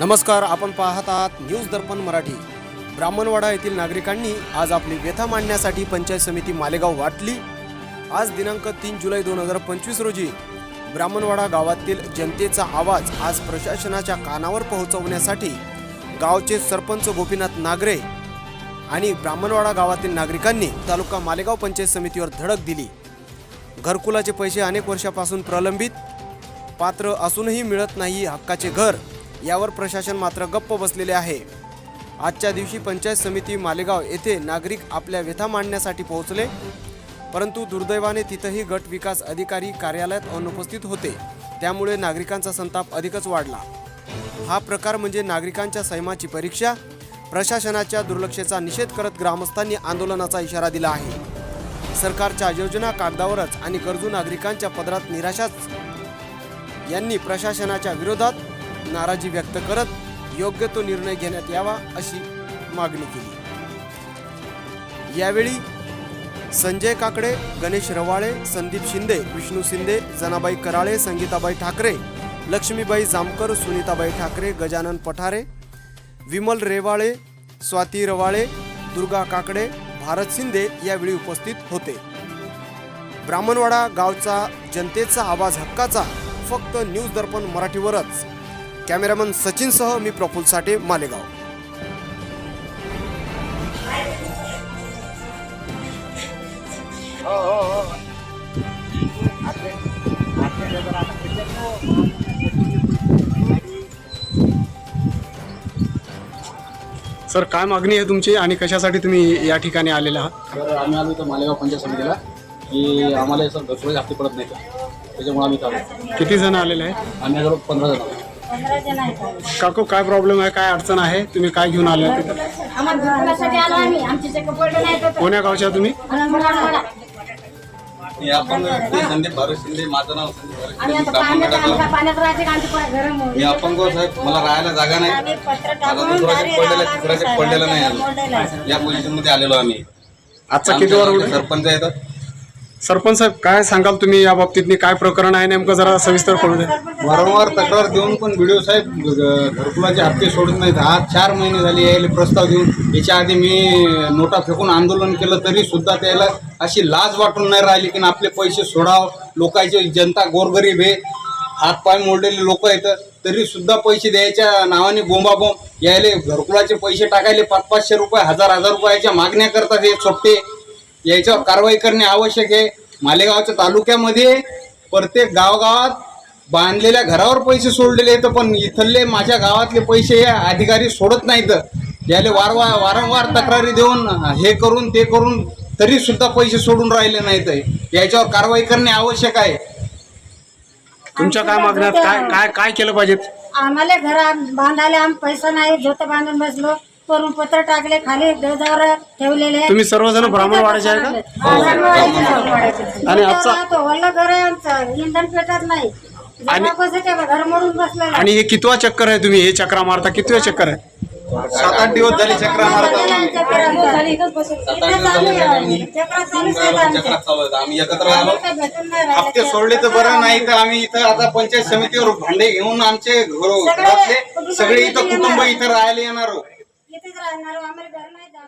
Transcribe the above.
नमस्कार आपण पाहत आहात न्यूज दर्पण मराठी. ब्राह्मणवाडा येथील नागरिकांनी आज आपली व्यथा मांडण्यासाठी पंचायत समिती मालेगाव वाटली. आज दिनांक तीन जुलै दोन हजार पंचवीस रोजी ब्राह्मणवाडा गावातील जनतेचा आवाज आज प्रशासनाच्या कानावर पोहोचवण्यासाठी गावचे सरपंच गोपीनाथ नागरे आणि ब्राह्मणवाडा गावातील नागरिकांनी तालुका मालेगाव पंचायत समितीवर धडक दिली. घरकुलाचे पैसे अनेक वर्षापासून प्रलंबित पात्र असूनही मिळत नाही हक्काचे घर. यावर प्रशासन मात्र गप्प बसलेले आहे. आजच्या दिवशी पंचायत समिती मालेगाव येथे नागरिक आपल्या व्यथा मांडण्यासाठी पोहोचले परंतु दुर्दैवाने तिथंही गट विकास अधिकारी कार्यालयात अनुपस्थित होते. त्यामुळे नागरिकांचा संताप अधिकच वाढला. हा प्रकार म्हणजे नागरिकांच्या सैमाची परीक्षा प्रशासनाच्या दुर्लक्षेचा निषेध करत ग्रामस्थांनी आंदोलनाचा इशारा दिला आहे. सरकारच्या योजना कागदावरच आणि गरजू नागरिकांच्या पदरात निराशाच यांनी प्रशासनाच्या विरोधात नाराजी व्यक्त करत योग्य तो निर्णय घेण्यात यावा अशी मागणी केली. यावेळी संजय काकडे गणेश रवाळे संदीप शिंदे विष्णू शिंदे जनाबाई कराळे संगीताबाई ठाकरे लक्ष्मीबाई जामकर सुनीताबाई ठाकरे गजानन पठारे विमल रेवाळे स्वाती रवाळे दुर्गा काकडे भारत शिंदे यावेळी उपस्थित होते. ब्राह्मणवाडा गावचा जनतेचा आवाज हक्काचा फक्त न्यूज दर्पण मराठीवरच. कॅमेरामन सचिनसह मी प्रफुल साठे मालेगाव. सर काय मागणी आहे तुमची आणि कशासाठी तुम्ही या ठिकाणी आलेले आहात? तर आम्ही आलो इथं मालेगाव पंचायत समितीला. की आम्हाला सर घरकुलाचे हप्ते पडत नाही त्याच्यामुळे आम्ही इथं आलो. किती जण आलेले आहे आम्ही आलो पंधरा जण. आलो. पंधरा जण आहेत काकू काय प्रॉब्लेम आहे? काय अडचण आहे? तुम्ही काय घेऊन आले आहेत? आम्हाला घरकुलासाठी आलो आम्ही. आमचे जे कपडे नाही तर कोण्या गावच्या तुम्ही? संदीप भारत शिंदे माझं नाव संदीप आता शिंदे पाण्यात आमच्या पाण्यात का? मी अपंग साहेब. मला राहायला जागा नाही. आम्ही पत्र आता टाकून दुसरा घरी पडलेला तिसरा नाही मोडलेला आहे. आलो या पोझिशनमध्ये आलेलो आम्ही. आजचा किती वर आमच्या सरपंच आहेत. सरपंच साहेब काय सांगाल तुम्ही या बाबतीत? काय प्रकरण आहे? नेमकं जरा सविस्तर कळू द्या. वारंवार तक्रार देऊन पण व्हिडिओ साहेब ग- घरकुलाचे हप्ते सोडत नाहीत. आज चार महिने झाले यायला प्रस्ताव देऊन. याच्या आधी मी नोटा फेकून आंदोलन केलं तरी सुद्धा त्याला अशी लाज वाटून नाही राहिली की आपले पैसे सोडाव. लोकांचे जनता गोरगरीब आहे. हातपाय मोडलेले लोक आहेत. तरी सुद्धा पैसे द्यायच्या नावाने बोंबाबोंब. यायले घरकुलाचे पैसे टाकायले पाच पाचशे रुपये हजार हजार रुपयाच्या मागण्या करतात हे चोपटे याच्यावर कारवाई करणे आवश्यक आहे. मालेगावच्या तालुक्यामध्ये प्रत्येक गावागावात बांधलेल्या घरावर पैसे सोडलेले आहेत पण इथले माझ्या गावातले पैसे हे अधिकारी सोडत नाहीत. याले वारंवार वारंवार तक्रारी देऊन हे करून ते करून तरी सुद्धा पैसे सोडून राहिले नाहीत. याच्यावर कारवाई करणे आवश्यक आहे. तुमच्या काय मागण्यात काय काय काय केलं पाहिजे आम्हाला घर बांधायला आम्ही पैसा नाही झोत बांधून बसलो. करून पत्र टाकले खाली देवदावर ठेवलेले. तुम्ही सर्वजण ब्राह्मणवाड्याचे आहे का? आणि आजचा- वल्ल घर आहे आमचं. इंधन पेटत नाही. आणि- जमा घर मोडून बसलेलं आणि हे कितवा चक्कर आहे तुम्ही? हे चक्रा मारता कितवा चक्कर आहे? सात आठ दिवस झाले चक्रा मारत. आहोत आम्ही. चक्र आम्ही सात आठ दिवस झाले आम्ही चक्र चालूच आहेत आमचे. चक्रात चालू आहेत. आम्ही एकत्र आलो. काही भेटून नाही राहिलं. हप्ते सोडले तर बरं नाही तर आम्ही इथं आता पंचायत समितीवर भांडे घेऊन आमचे घरो- घरातले सगळे इथं कुटुंब इथं राहायला येणार आहोत. इथेच राहणार आम्हाला घर नाही जागा नाही.